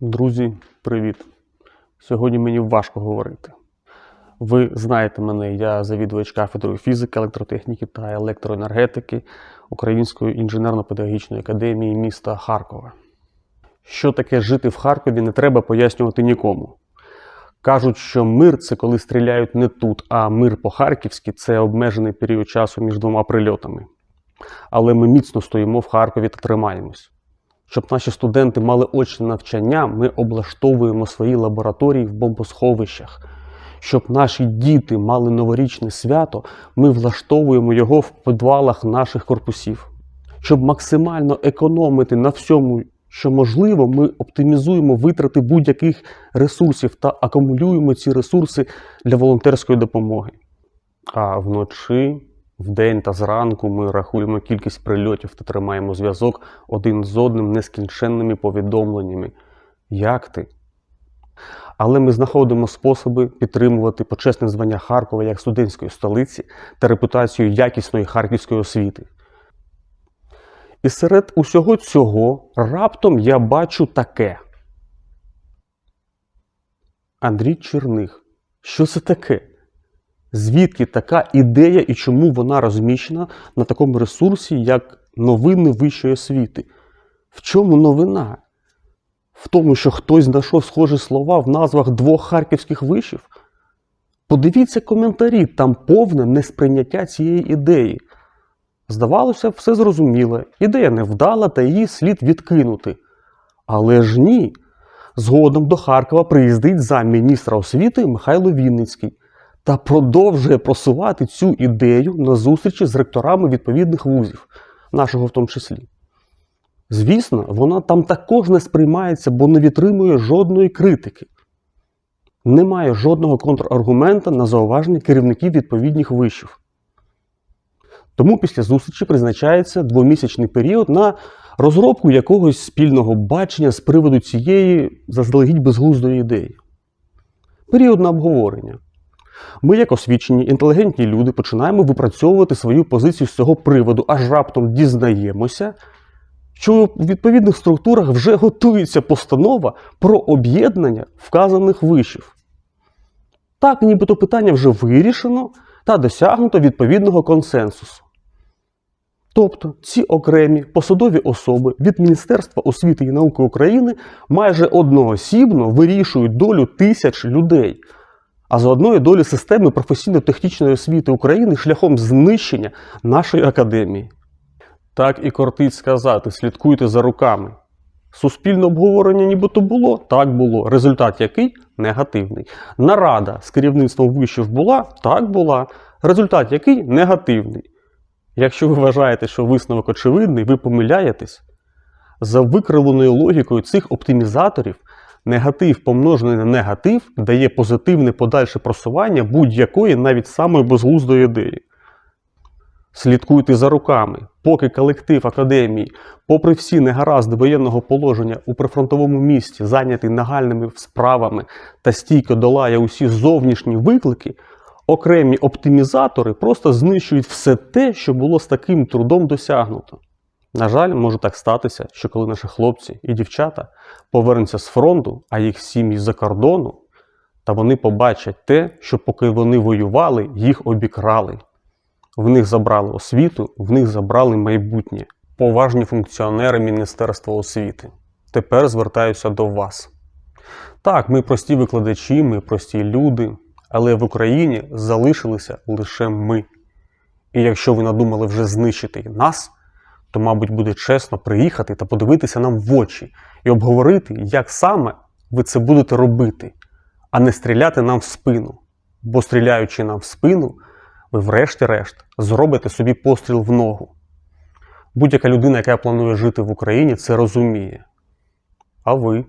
Друзі, привіт! Сьогодні мені важко говорити. Ви знаєте мене, я завідувач кафедрою фізики, електротехніки та електроенергетики Української інженерно-педагогічної академії міста Харкова. Що таке жити в Харкові, не треба пояснювати нікому. Кажуть, що мир це коли стріляють не тут, а мир по-харківськи це обмежений період часу між двома прильотами. Але ми міцно стоїмо в Харкові та тримаємось. Щоб наші студенти мали очне навчання, ми облаштовуємо свої лабораторії в бомбосховищах. Щоб наші діти мали новорічне свято, ми влаштовуємо його в підвалах наших корпусів. Щоб максимально економити на всьому, що можливо, ми оптимізуємо витрати будь-яких ресурсів та акумулюємо ці ресурси для волонтерської допомоги. А вночі, вдень та зранку ми рахуємо кількість прильотів та тримаємо зв'язок один з одним нескінченними повідомленнями. Як ти? Але ми знаходимо способи підтримувати почесне звання Харкова як студентської столиці та репутацію якісної харківської освіти. І серед усього цього раптом я бачу таке. Андрій Черних. Що це таке? Звідки така ідея і чому вона розміщена на такому ресурсі, як новини вищої освіти? В чому новина? В тому, що хтось знайшов схожі слова в назвах двох харківських вишів? Подивіться коментарі, там повне несприйняття цієї ідеї. Здавалося, все зрозуміло, ідея невдала та її слід відкинути. Але ж ні. Згодом до Харкова приїздить замміністра освіти Михайло Вінницький та продовжує просувати цю ідею на зустрічі з ректорами відповідних вузів, нашого в тому числі. Звісно, вона там також не сприймається, бо не відтримує жодної критики. Немає жодного контраргумента на зауваження керівників відповідних вишів. Тому після зустрічі призначається двомісячний період на розробку якогось спільного бачення з приводу цієї заздалегідь безглуздої ідеї. Період на обговорення. Ми, як освічені, інтелігентні люди, починаємо випрацьовувати свою позицію з цього приводу, аж раптом дізнаємося, що у відповідних структурах вже готується постанова про об'єднання вказаних вишів. Так, нібито питання вже вирішено та досягнуто відповідного консенсусу. Тобто ці окремі посадові особи від Міністерства освіти і науки України майже одноосібно вирішують долю тисяч людей, а заодно і долю системи професійно-технічної освіти України шляхом знищення нашої академії. Так і кортить сказати: слідкуйте за руками. Суспільне обговорення нібито було, так було. Результат який негативний. Нарада з керівництвом вишів була, так була. Результат який негативний. Якщо ви вважаєте, що висновок очевидний, ви помиляєтесь. За викривленою логікою цих оптимізаторів, негатив помножений на негатив дає позитивне подальше просування будь-якої навіть самої безглуздої ідеї. Слідкуйте за руками, поки колектив академії, попри всі негаразди воєнного положення у прифронтовому місті, зайнятий нагальними справами та стійко долає усі зовнішні виклики, окремі оптимізатори просто знищують все те, що було з таким трудом досягнуто. На жаль, може так статися, що коли наші хлопці і дівчата повернуться з фронту, а їх сім'ї за кордону, та вони побачать те, що поки вони воювали, їх обікрали. В них забрали освіту, в них забрали майбутнє. Поважні функціонери Міністерства освіти. Тепер звертаюся до вас. Так, ми прості викладачі, ми прості люди, але в Україні залишилися лише ми. І якщо ви надумали вже знищити нас, то, мабуть, буде чесно приїхати та подивитися нам в очі і обговорити, як саме ви це будете робити, а не стріляти нам в спину. Бо стріляючи нам в спину, ви врешті-решт зробите собі постріл в ногу. Будь-яка людина, яка планує жити в Україні, це розуміє. А ви?